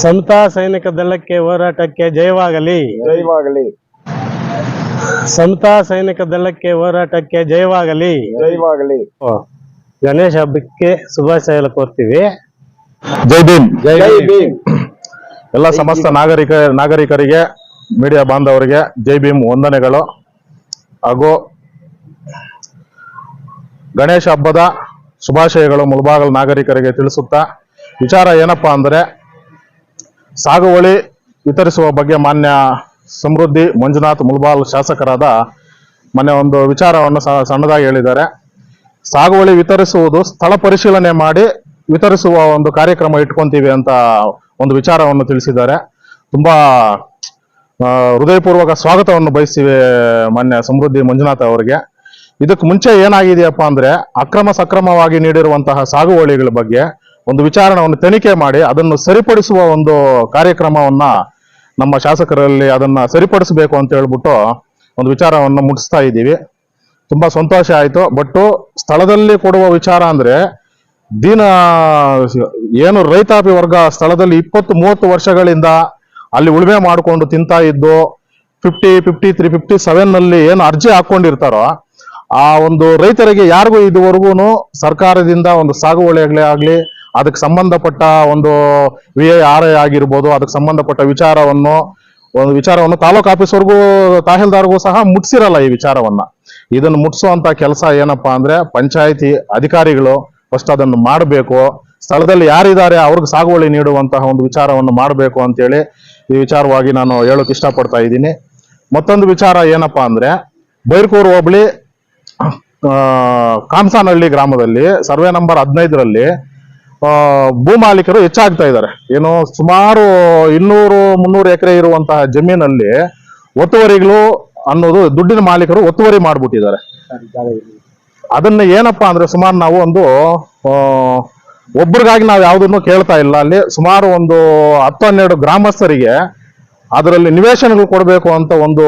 ಸಮತಾ ಸೈನಿಕ ದಳಕ್ಕೆ ಹೋರಾಟಕ್ಕೆ ಜಯವಾಗಲಿ. ಜಯವಾಗಲಿ. ಸಮತಾ ಸೈನಿಕ ದಳಕ್ಕೆ ಹೋರಾಟಕ್ಕೆ ಜಯವಾಗಲಿ. ಜಯವಾಗಲಿ. ಗಣೇಶ ಹಬ್ಬಕ್ಕೆ ಶುಭಾಶಯ ಕೋರ್ತೀವಿ. ಜೈ ಭೀಮ್. ಜೈ ಭೀಮ್. ಎಲ್ಲ ಸಮಸ್ತ ನಾಗರಿಕ ನಾಗರಿಕರಿಗೆ ಮೀಡಿಯಾ ಬಾಂಧವರಿಗೆ ಜೈ ಭೀಮ್ ವಂದನೆಗಳು. ಹಾಗೂ ಗಣೇಶ ಹಬ್ಬದ ಶುಭಾಶಯಗಳು ಮುಳಬಾಗಲ್ ನಾಗರಿಕರಿಗೆ ತಿಳಿಸುತ್ತಾ ವಿಚಾರ ಏನಪ್ಪಾ ಅಂದರೆ ಸಾಗುವಳಿ ವಿತರಿಸುವ ಬಗ್ಗೆ ಮಾನ್ಯ ಸಮೃದ್ಧಿ ಮಂಜುನಾಥ್ ಮುಲ್ಬಾಲ್ ಶಾಸಕರಾದ ಮೊನ್ನೆ ಒಂದು ವಿಚಾರವನ್ನು ಸಣ್ಣದಾಗಿ ಹೇಳಿದ್ದಾರೆ. ಸಾಗುವಳಿ ವಿತರಿಸುವುದು ಸ್ಥಳ ಪರಿಶೀಲನೆ ಮಾಡಿ ವಿತರಿಸುವ ಒಂದು ಕಾರ್ಯಕ್ರಮ ಇಟ್ಕೊಂತೀವಿ ಅಂತ ಒಂದು ವಿಚಾರವನ್ನು ತಿಳಿಸಿದ್ದಾರೆ. ತುಂಬಾ ಹೃದಯಪೂರ್ವಕ ಸ್ವಾಗತವನ್ನು ಬಯಸ್ತೀವಿ ಮಾನ್ಯ ಸಮೃದ್ಧಿ ಮಂಜುನಾಥ್ ಅವರಿಗೆ. ಇದಕ್ಕೆ ಮುಂಚೆ ಏನಾಗಿದೆಯಪ್ಪ ಅಂದ್ರೆ ಅಕ್ರಮ ಸಕ್ರಮವಾಗಿ ನೀಡಿರುವಂತಹ ಸಾಗುವಳಿಗಳ ಬಗ್ಗೆ ಒಂದು ವಿಚಾರಣವನ್ನು ತನಿಖೆ ಮಾಡಿ ಅದನ್ನು ಸರಿಪಡಿಸುವ ಒಂದು ಕಾರ್ಯಕ್ರಮವನ್ನ ನಮ್ಮ ಶಾಸಕರಲ್ಲಿ ಅದನ್ನ ಸರಿಪಡಿಸಬೇಕು ಅಂತ ಹೇಳ್ಬಿಟ್ಟು ಒಂದು ವಿಚಾರವನ್ನು ಮುಟ್ಟಿಸ್ತಾ ಇದ್ದೀವಿ. ತುಂಬಾ ಸಂತೋಷ ಆಯಿತು. ಬಟ್ ಸ್ಥಳದಲ್ಲಿ ಕೊಡುವ ವಿಚಾರ ಅಂದ್ರೆ ದಿನ ಏನು ರೈತಾಪಿ ವರ್ಗ ಸ್ಥಳದಲ್ಲಿ ಇಪ್ಪತ್ತು ಮೂವತ್ತು ವರ್ಷಗಳಿಂದ ಅಲ್ಲಿ ಉಳುಮೆ ಮಾಡಿಕೊಂಡು ತಿಂತಾ ಇದ್ದು ಫಿಫ್ಟಿ ಫಿಫ್ಟಿ ತ್ರೀ ಫಿಫ್ಟಿ ಸೆವೆನ್ನಲ್ಲಿ ಏನು ಅರ್ಜಿ ಹಾಕೊಂಡಿರ್ತಾರೋ ಆ ಒಂದು ರೈತರಿಗೆ ಯಾರಿಗೂ ಇದುವರೆಗೂ ಸರ್ಕಾರದಿಂದ ಒಂದು ಸಾಗುವಳಿಗಳೇ ಆಗ್ಲಿ ಅದಕ್ಕೆ ಸಂಬಂಧಪಟ್ಟ ಒಂದು ವಿ ಐ ಆರ್ ಐ ಆಗಿರ್ಬೋದು, ಅದಕ್ಕೆ ಸಂಬಂಧಪಟ್ಟ ವಿಚಾರವನ್ನು, ಒಂದು ವಿಚಾರವನ್ನು ತಾಲೂಕು ಆಫೀಸ್ವರೆಗೂ, ತಹಸೀಲ್ದಾರ್ಗೂ ಸಹ ಮುಟ್ಸಿರಲ್ಲ ಈ ವಿಚಾರವನ್ನ. ಇದನ್ನು ಮುಟ್ಸುವಂತ ಕೆಲಸ ಏನಪ್ಪಾ ಅಂದ್ರೆ ಪಂಚಾಯಿತಿ ಅಧಿಕಾರಿಗಳು ಫಸ್ಟ್ ಅದನ್ನು ಮಾಡಬೇಕು. ಸ್ಥಳದಲ್ಲಿ ಯಾರಿದ್ದಾರೆ ಅವ್ರಿಗೆ ಸಾಗುವಳಿ ನೀಡುವಂತಹ ಒಂದು ವಿಚಾರವನ್ನು ಮಾಡಬೇಕು ಅಂತೇಳಿ ಈ ವಿಚಾರವಾಗಿ ನಾನು ಹೇಳೋಕೆ ಇಷ್ಟಪಡ್ತಾ ಇದ್ದೀನಿ. ಮತ್ತೊಂದು ವಿಚಾರ ಏನಪ್ಪಾ ಅಂದ್ರೆ ಬೈರ್ಕೂರು ಹೋಬಳಿ ಕಾಮಸಾನಹಳ್ಳಿ ಗ್ರಾಮದಲ್ಲಿ ಸರ್ವೆ ನಂಬರ್ ಹದಿನೈದರಲ್ಲಿ ಭೂಮಾಲೀಕರು ಹೆಚ್ಚಾಗ್ತಾ ಇದ್ದಾರೆ. ಏನು ಸುಮಾರು ಇನ್ನೂರು ಮುನ್ನೂರು ಎಕರೆ ಇರುವಂತಹ ಜಮೀನಲ್ಲಿ ಒತ್ತುವರಿಗಳು ಅನ್ನೋದು ದುಡ್ಡಿನ ಮಾಲೀಕರು ಒತ್ತುವರಿ ಮಾಡ್ಬಿಟ್ಟಿದ್ದಾರೆ. ಅದನ್ನ ಏನಪ್ಪಾ ಅಂದ್ರೆ ಸುಮಾರು ನಾವು ಒಂದು ಒಬ್ರಿಗಾಗಿ ನಾವು ಯಾವುದನ್ನು ಕೇಳ್ತಾ ಇಲ್ಲ. ಅಲ್ಲಿ ಸುಮಾರು ಒಂದು ಹತ್ತು ಹನ್ನೆರಡು ಗ್ರಾಮಸ್ಥರಿಗೆ ಅದರಲ್ಲಿ ನಿವೇಶನಗಳು ಕೊಡಬೇಕು ಅಂತ ಒಂದು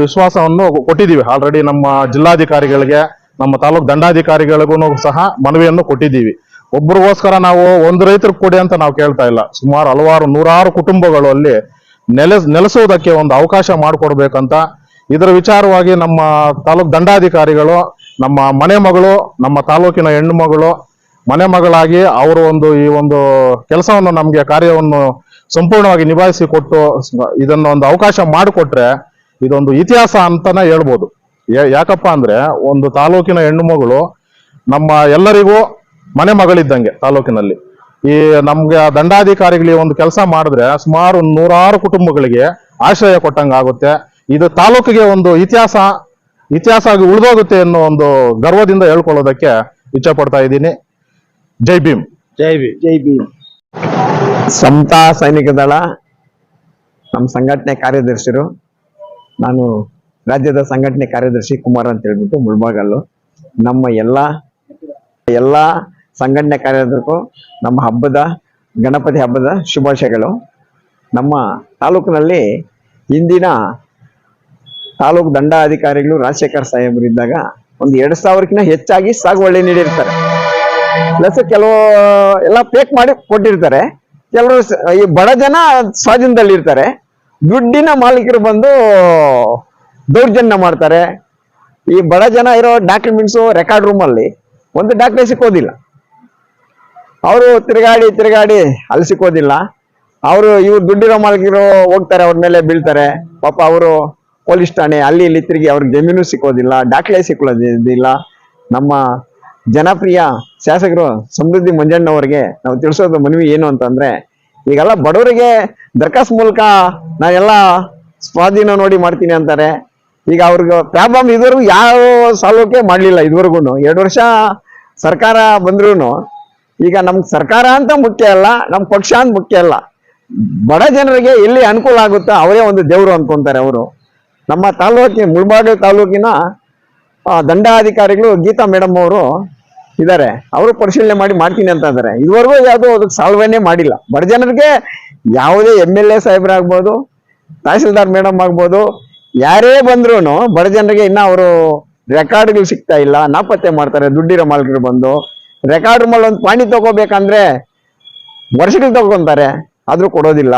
ವಿಶ್ವಾಸವನ್ನು ಕೊಟ್ಟಿದ್ದೀವಿ. ಆಲ್ರೆಡಿ ನಮ್ಮ ಜಿಲ್ಲಾಧಿಕಾರಿಗಳಿಗೆ, ನಮ್ಮ ತಾಲೂಕು ದಂಡಾಧಿಕಾರಿಗಳಿಗೂ ಸಹ ಮನವಿಯನ್ನು ಕೊಟ್ಟಿದ್ದೀವಿ. ಒಬ್ರಿಗೋಸ್ಕರ ನಾವು ಒಂದು ರೈತರು ಕೊಡಿ ಅಂತ ನಾವು ಕೇಳ್ತಾ ಇಲ್ಲ. ಸುಮಾರು ಹಲವಾರು ನೂರಾರು ಕುಟುಂಬಗಳು ಅಲ್ಲಿ ನೆಲೆಸ್ ನೆಲೆಸುವುದಕ್ಕೆ ಒಂದು ಅವಕಾಶ ಮಾಡಿಕೊಡ್ಬೇಕಂತ ಇದರ ವಿಚಾರವಾಗಿ ನಮ್ಮ ತಾಲೂಕು ದಂಡಾಧಿಕಾರಿಗಳು, ನಮ್ಮ ಮನೆ ಮಗಳು, ನಮ್ಮ ತಾಲೂಕಿನ ಹೆಣ್ಣು ಮಗಳು, ಮನೆ ಮಗಳಾಗಿ ಅವರು ಒಂದು ಈ ಒಂದು ಕೆಲಸವನ್ನು ನಮಗೆ ಕಾರ್ಯವನ್ನು ಸಂಪೂರ್ಣವಾಗಿ ನಿಭಾಯಿಸಿ ಕೊಟ್ಟು ಇದನ್ನ ಒಂದು ಅವಕಾಶ ಮಾಡಿಕೊಟ್ರೆ ಇದೊಂದು ಇತಿಹಾಸ ಅಂತಾನೆ ಹೇಳ್ಬೋದು. ಯಾಕಪ್ಪ ಅಂದ್ರೆ ಒಂದು ತಾಲೂಕಿನ ಹೆಣ್ಣು ಮಗಳು ನಮ್ಮ ಎಲ್ಲರಿಗೂ ಮನೆ ಮಗಳಿದ್ದಂಗೆ ತಾಲೂಕಿನಲ್ಲಿ. ಈ ನಮ್ಗೆ ದಂಡಾಧಿಕಾರಿಗಳಿಗೆ ಒಂದು ಕೆಲಸ ಮಾಡಿದ್ರೆ ಸುಮಾರು ನೂರಾರು ಕುಟುಂಬಗಳಿಗೆ ಆಶ್ರಯ ಕೊಟ್ಟಂಗೆ ಆಗುತ್ತೆ. ಇದು ತಾಲೂಕಿಗೆ ಒಂದು ಇತಿಹಾಸ ಇತಿಹಾಸ ಆಗಿ ಉಳಿದೋಗುತ್ತೆ ಅನ್ನೋ ಒಂದು ಗರ್ವದಿಂದ ಹೇಳ್ಕೊಳ್ಳೋದಕ್ಕೆ ಇಚ್ಛೆ ಪಡ್ತಾ ಇದ್ದೀನಿ. ಜೈ ಭೀಮ್. ಜೈ ಭೀಮ್. ಜೈ ಭೀಮ್. ಸಮತಾ ಸೈನಿಕ ದಳ ನಮ್ಮ ಸಂಘಟನೆ ಕಾರ್ಯದರ್ಶಿರು. ನಾನು ರಾಜ್ಯದ ಸಂಘಟನೆ ಕಾರ್ಯದರ್ಶಿ ಕುಮಾರ್ ಅಂತ ಹೇಳ್ಬಿಟ್ಟು ಮುಳ್ಬಾಗಲ್ಲು ನಮ್ಮ ಎಲ್ಲ ಎಲ್ಲ ಸಂಘಟನೆ ಕಾರ್ಯದರ್ಶಿಗೂ ನಮ್ಮ ಹಬ್ಬದ, ಗಣಪತಿ ಹಬ್ಬದ ಶುಭಾಶಯಗಳು. ನಮ್ಮ ತಾಲೂಕಿನಲ್ಲಿ ಇಂದಿನ ತಾಲೂಕು ದಂಡಾಧಿಕಾರಿಗಳು ರಾಜಶೇಖರ್ ಸಾಹೇಬರು ಇದ್ದಾಗ ಒಂದು ಎರಡು ಸಾವಿರಕ್ಕಿಂತ ಹೆಚ್ಚಾಗಿ ಸಾಗುವಳಿ ನೀಡಿರ್ತಾರೆ. ಪ್ಲಸ್ ಕೆಲವು ಎಲ್ಲ ಪೇಕ್ ಮಾಡಿ ಕೊಟ್ಟಿರ್ತಾರೆ. ಕೆಲವರು ಈ ಬಡ ಜನ ಸ್ವಾಧೀನದಲ್ಲಿ ಇರ್ತಾರೆ. ದುಡ್ಡಿನ ಮಾಲೀಕರು ಬಂದು ದೌರ್ಜನ್ಯ ಮಾಡ್ತಾರೆ. ಈ ಬಡ ಜನ ಇರೋ ಡಾಕ್ಯುಮೆಂಟ್ಸು ರೆಕಾರ್ಡ್ ರೂಮಲ್ಲಿ ಒಂದು ಡಾಕ್ಯುಮೆಂಟ್ ಸಿಕ್ಕೋದಿಲ್ಲ. ಅವರು ತಿರುಗಾಡಿ ತಿರುಗಾಡಿ ಅಲ್ಲಿ ಸಿಕ್ಕೋದಿಲ್ಲ ಅವರು ಇವ್ರು ದುಡ್ಡಿರೋ ಮಾಲೀಕರು ಹೋಗ್ತಾರೆ, ಅವ್ರ ಮೇಲೆ ಬೀಳ್ತಾರೆ. ಪಾಪ ಅವರು ಪೊಲೀಸ್ ಠಾಣೆ, ಅಲ್ಲಿ ಇಲ್ಲಿ ತಿರುಗಿ ಅವ್ರಿಗೆ ಜಮೀನು ಸಿಕ್ಕೋದಿಲ್ಲ, ದಾಖಲೆ ಸಿಕ್ಕೊಳ್ಳೋದಿಲ್ಲ. ನಮ್ಮ ಜನಪ್ರಿಯ ಶಾಸಕರು ಸಮೃದ್ಧಿ ಮಂಜಣ್ಣವರಿಗೆ ನಾವು ತಿಳಿಸೋದು ಮನವಿ ಏನು ಅಂತಂದ್ರೆ, ಈಗೆಲ್ಲ ಬಡವರಿಗೆ ದರ್ಖಾಸ್ ಮೂಲಕ ನಾವೆಲ್ಲ ಸ್ವಾಧೀನ ನೋಡಿ ಮಾಡ್ತೀನಿ ಅಂತಾರೆ. ಈಗ ಅವ್ರಿಗೆ ಪ್ರಾಬ್ಲಮ್ ಇದುವರೆಗೂ ಯಾವ ಸಾಲೋಕೆ ಮಾಡಲಿಲ್ಲ ಇದುವರೆಗೂ ಎರಡು ವರ್ಷ ಸರ್ಕಾರ ಬಂದ್ರು ಈಗ ನಮ್ಗೆ ಸರ್ಕಾರ ಅಂತ ಮುಖ್ಯ ಅಲ್ಲ ನಮ್ಮ ಪಕ್ಷ ಅಂತ ಮುಖ್ಯ ಅಲ್ಲ. ಬಡ ಜನರಿಗೆ ಎಲ್ಲಿ ಅನುಕೂಲ ಆಗುತ್ತೋ ಅವರೇ ಒಂದು ದೇವರು ಅನ್ಕೊಂತಾರೆ ಅವರು. ನಮ್ಮ ತಾಲೂಕಿನ ಮುಳ್ಬಾಡು ತಾಲೂಕಿನ ದಂಡಾಧಿಕಾರಿಗಳು ಗೀತಾ ಮೇಡಮ್ ಅವರು ಇದ್ದಾರೆ ಅವರು ಪರಿಶೀಲನೆ ಮಾಡಿ ಮಾಡ್ತೀನಿ ಅಂತ ಇದುವರೆಗೂ ಯಾವುದೋ ಅದಕ್ಕೆ ಸಾಲ್ವೇನೆ ಮಾಡಿಲ್ಲ. ಬಡ ಜನರಿಗೆ ಯಾವುದೇ ಎಂ ಎಲ್ ಎ ಸಾಹೇಬ್ರಾಗ್ಬೋದು, ತಹಸೀಲ್ದಾರ್ ಮೇಡಮ್ ಆಗ್ಬೋದು, ಯಾರೇ ಬಂದ್ರೂ ಬಡ ಜನರಿಗೆ ಇನ್ನ ಅವರು ರೆಕಾರ್ಡ್ಗಳು ಸಿಗ್ತಾ ಇಲ್ಲ, ನಾಪತ್ತೆ ಮಾಡ್ತಾರೆ, ದುಡ್ಡಿರೋ ಮಾಲೀಕರು ಬಂದು. ರೆಕಾರ್ಡ್ ರೂಮಲ್ಲಿ ಒಂದು ಪಾಣಿ ತಗೋಬೇಕಂದ್ರೆ ವರ್ಷಗಳು ತಗೊಂತಾರೆ, ಆದರೂ ಕೊಡೋದಿಲ್ಲ.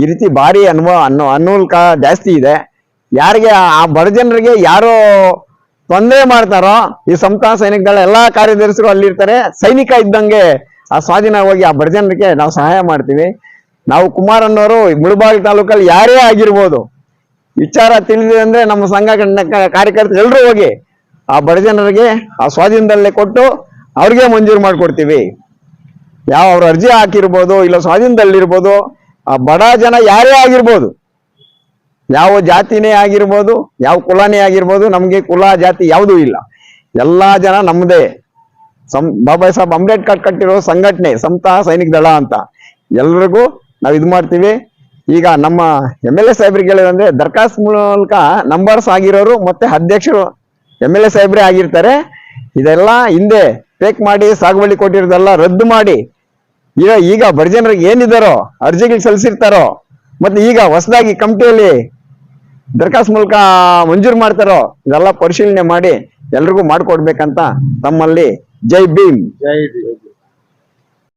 ಈ ರೀತಿ ಭಾರಿ ಅನ್ವ, ಅನ್ನೋ ಅನುಕೂಲ ಜಾಸ್ತಿ ಇದೆ. ಯಾರಿಗೆ, ಆ ಬಡ ಜನರಿಗೆ ಯಾರು ತೊಂದರೆ ಮಾಡ್ತಾರೋ, ಈ ಸಮತಾ ಸೈನಿಕ ದಳ ಎಲ್ಲಾ ಕಾರ್ಯದರ್ಶಿಗಳು ಅಲ್ಲಿರ್ತಾರೆ. ಸೈನಿಕ ಇದ್ದಂಗೆ ಆ ಸ್ವಾಧೀನ ಹೋಗಿ ಆ ಬಡ ಜನರಿಗೆ ನಾವು ಸಹಾಯ ಮಾಡ್ತೀವಿ. ನಾವು ಕುಮಾರ್ ಅನ್ನೋರು ಮುಳುಬಾಗಿ ತಾಲೂಕಲ್ಲಿ ಯಾರೇ ಆಗಿರ್ಬೋದು, ವಿಚಾರ ತಿಳಿದಿದೆ ಅಂದ್ರೆ ನಮ್ಮ ಸಂಘ ಕಾರ್ಯಕರ್ತರು ಎಲ್ಲರೂ ಹೋಗಿ ಆ ಬಡ ಜನರಿಗೆ ಆ ಸ್ವಾಧೀನದಲ್ಲೇ ಕೊಟ್ಟು ಅವ್ರಿಗೆ ಮಂಜೂರು ಮಾಡಿಕೊಡ್ತೀವಿ. ಯಾವ ಅವ್ರ ಅರ್ಜಿ ಹಾಕಿರ್ಬೋದು ಇಲ್ಲ ಸ್ವಾಧೀನದಲ್ಲಿರ್ಬೋದು, ಆ ಬಡ ಜನ ಯಾರೇ ಆಗಿರ್ಬೋದು, ಯಾವ ಜಾತಿನೇ ಆಗಿರ್ಬೋದು, ಯಾವ ಕುಲನೇ ಆಗಿರ್ಬೋದು, ನಮಗೆ ಕುಲ ಜಾತಿ ಯಾವುದೂ ಇಲ್ಲ. ಎಲ್ಲಾ ಜನ ನಮ್ಮದೇ ಸಂ, ಬಾಬಾ ಸಾಹೇಬ್ ಅಂಬೇಡ್ಕರ್ ಕಟ್ಟಿರೋ ಸಂಘಟನೆ ಸಮತಾ ಸೈನಿಕ ದಳ ಅಂತ. ಎಲ್ರಿಗೂ ನಾವು ಇದು ಮಾಡ್ತೀವಿ. ಈಗ ನಮ್ಮ ಎಂ ಎಲ್ ಎ ಸಾಹೇಬ್ರಿಗೆ ಹೇಳಿದ್ರೆ ದರ್ಖಾಸ್ತ್ ಮೂಲಕ ನಂಬರ್ಸ್ ಆಗಿರೋರು ಮತ್ತೆ ಅಧ್ಯಕ್ಷರು ಎಂ ಎಲ್ ಎ ಸಾಹೇಬ್ರೆ ಆಗಿರ್ತಾರೆ. ಇದೆಲ್ಲ ಹಿಂದೆ ಪೇಕ್ ಮಾಡಿ ಸಾಗುವಳಿ ಕೊಟ್ಟಿರೋದೆಲ್ಲ ರದ್ದು ಮಾಡಿ. ಈಗ ಈಗ ಬಡ ಜನರಿಗೆ ಏನಿದಾರೋ ಅರ್ಜಿಗಳು ಸಲ್ಲಿಸಿರ್ತಾರೋ, ಮತ್ತೆ ಈಗ ಹೊಸದಾಗಿ ಕಮಿಟಿಯಲ್ಲಿ ದರ್ಖಾಸ್ ಮೂಲಕ ಮಂಜೂರು ಮಾಡ್ತಾರೋ, ಇದೆಲ್ಲ ಪರಿಶೀಲನೆ ಮಾಡಿ ಎಲ್ರಿಗೂ ಮಾಡಿಕೊಡ್ಬೇಕಂತ ತಮ್ಮಲ್ಲಿ ಜೈ ಭೀಮ್. ಜೈ ಭೀಮ್.